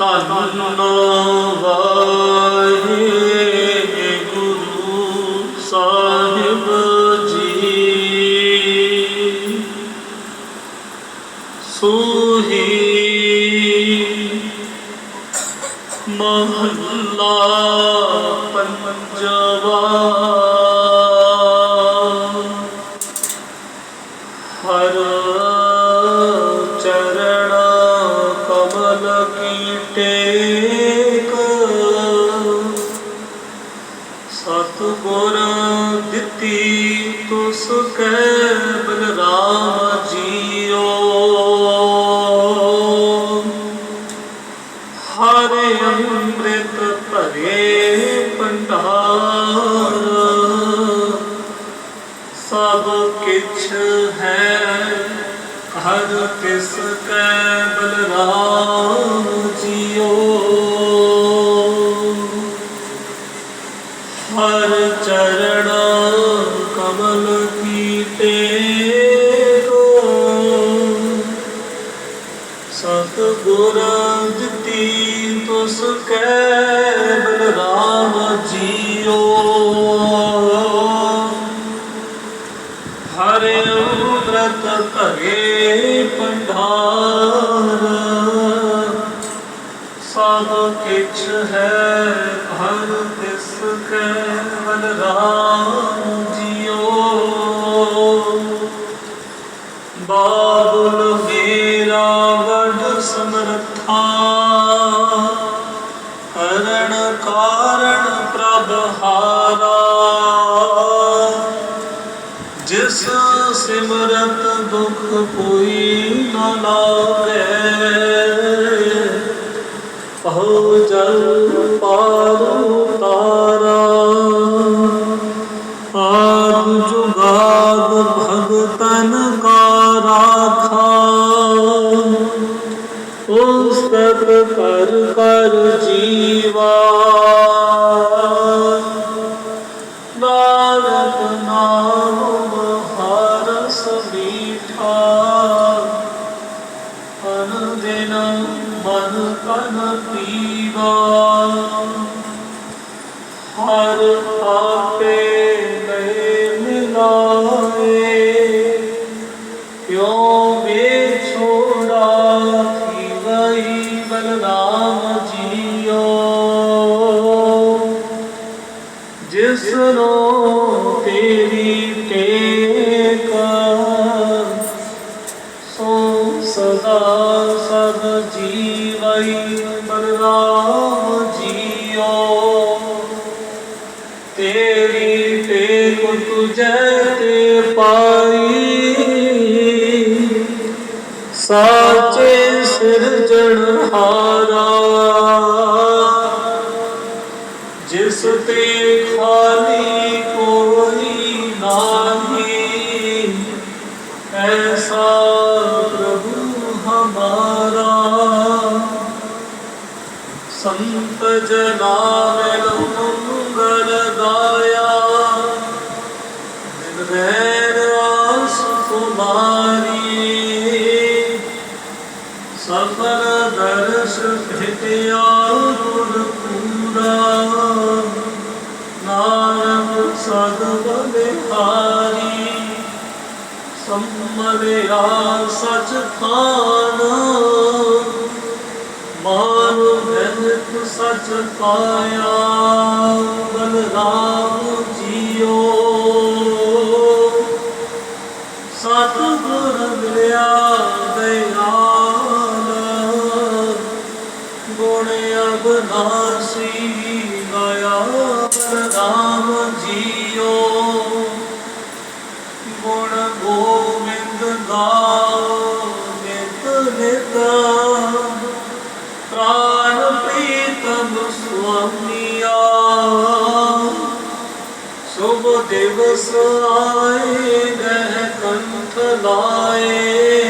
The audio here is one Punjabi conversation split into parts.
ਧੰਨ ਵਾਹਿਗੁਰੂ ਸਾਹਿਬ ਜੀ ਸੋਹੀ ਮਹੱਲਾ ਪੰਜਵਾ ਸਤਿਗੁਰ ਦਿੱਤੀ ਤੁਸ ਕੈ ਬਲਰਾਮ ਜੀਓ। ਹਰੇ ਅੰਮ੍ਰਿਤ ਭਰੇ ਭੰਡਾਰ, ਸਭ ਕਿਛ ਹੈ, ਹਰ ਕਿਸ ਕੈ ਬਲਰਾਮ ਸਤ ਦਿੱਤੀ ਤੁਸ ਕੈ ਬਲਰਾਮ ਜੀਓ। ਹਰੇ ਅੰਮ੍ਰਿਤ ਭਰੇ ਭੰਡਾਰ, ਸਭ ਕਿਛ ਹੈ ਹਰ ਤਿਸ ਕੈ ਬਲਰਾਮ ਜਿਸ ਸਿਮਰਤ ਦੁਖ ਕੋਈ ਨਾ ਲਾਗੇ ਪਹੁ ਜਲ ਪਾਰੂ ਤਾਰਾ ਆਦ ਜੁਗਾਦ ਭਗਤਨ ਕਾ ਰਾਖਾ। ਉਸ ਤਕ ਕਰ ਕਰ ਜੀਵਾ। ਨੂੰ ਟੇਕ ਸੋ ਸਦਾ ਸਭ ਜੀਵਈ ਬਲਰਾਮ ਜੀਓ ਤੇਰੀ ਟੇਕ ਤੁਝੇ ਤੇ ਪਾਈ। ਸਾਚੇ ਸਿਰਜਣਹਾਰਾ ਜਿਸ ਤੇ ਸੰਤ ਜਨਾ ਮਿਲ ਮੰਗਲ ਗਾਇਆ। ਦਿਨ ਰਹਿਣ ਆਸ ਕੁਮਾਰੀ। ਸਫਲ ਦਰਸ ਭਿਟਿਆ ਗੁਰ ਪੂਰਾ। ਨਾਨਕ ਸਦ ਬਲਿਹਾਰੀ। ਸੰਮਲਿਆ ਸਚ ਖਾਨ ਮਾਨ ਮਹਿਤ ਸਚ ਪਾਇਆ ਬਲਰਾਮ ਜੀਓ। ਪ੍ਰਾਨ ਪ੍ਰੀਤਮ ਸੁਆਮੀਆ ਸੁਭ ਦਿਵਸ ਆਏ ਗਹਿ ਕੰਠ ਲਾਏ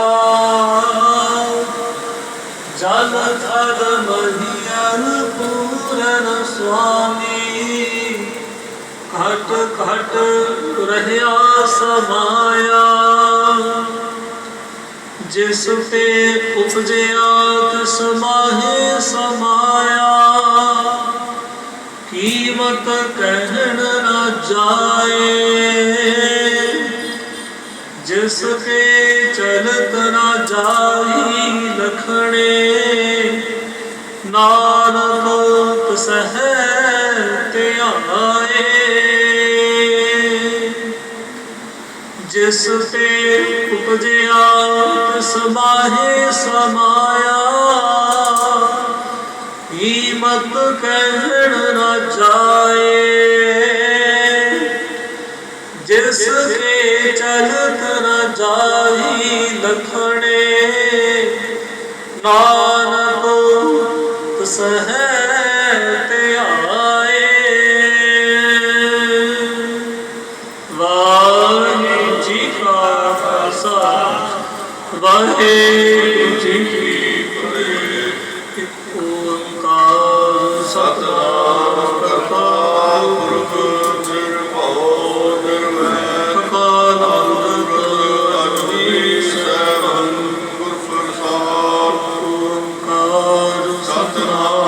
ਰਹਿਆ ਸਮਾਇਆ, ਜਿਸ ਤੇ ਉਪਜਿਆ ਤਿਸ ਮਾਹੇ ਸਮਾਇਆ। ਕੀਮਤ ਕਹਿਣ ਨਾ ਜਾਏ, ਜਿਸ ਤੇ ਚਲਤ ਨਾ ਜਾਈ ਲਖਣੇ। ਨਾਨਕ ਤਸਹਿ ਧਿਆਏ ਜਿਸ ਤੇ ਉਪਜਿਆ, ਤਿਸ ਮਾਹੇ ਸਮਾਇਆ। ਕੀਮਤ ਕਹਿਣ ਨਾ ਜਾਏ ਜਿਸ ਕੇ ਚਲਤ ਨਾ ਜਾਈ ਲਖਣੇ। ਨਾਨਕ ਤਸਹਿ ਵਾਹਿਗੁਰੂ ਜੀ ਕੀ ਫਤਿਹ ਇੱਕ ਓੰਕਾਰ ਸਤਨਾਮ ਕਰਤਾ ਪੁਰਖ ਨਿਰਭਉ ਨਿਰਵੈਰ ਅਕਾਲ ਮੂਰਤ ਅਜੂਨੀ ਗੁਰ ਪ੍ਰਸਾਦ ਓੰਕਾਰ ਸਤਨਾਮ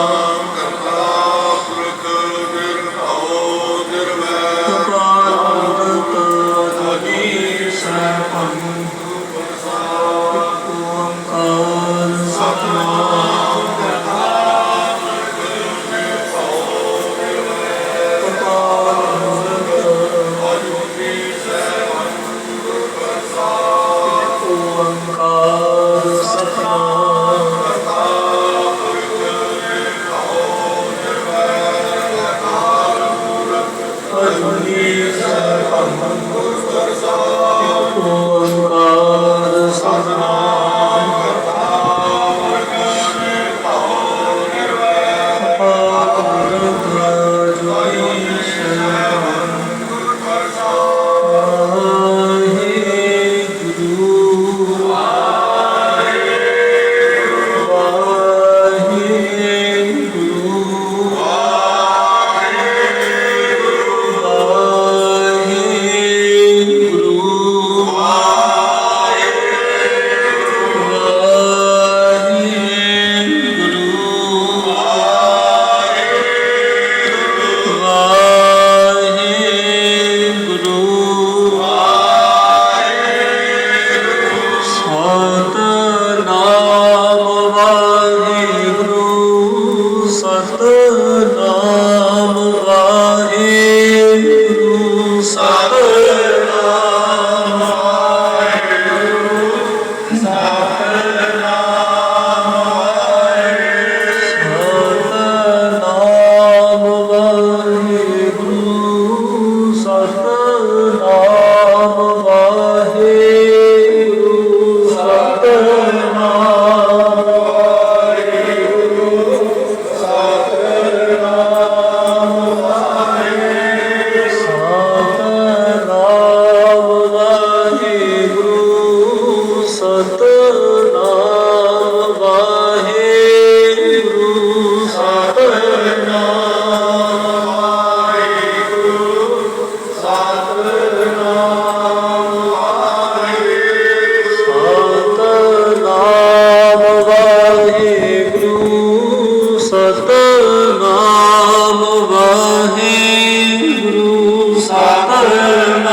ਸਤਨਾਮ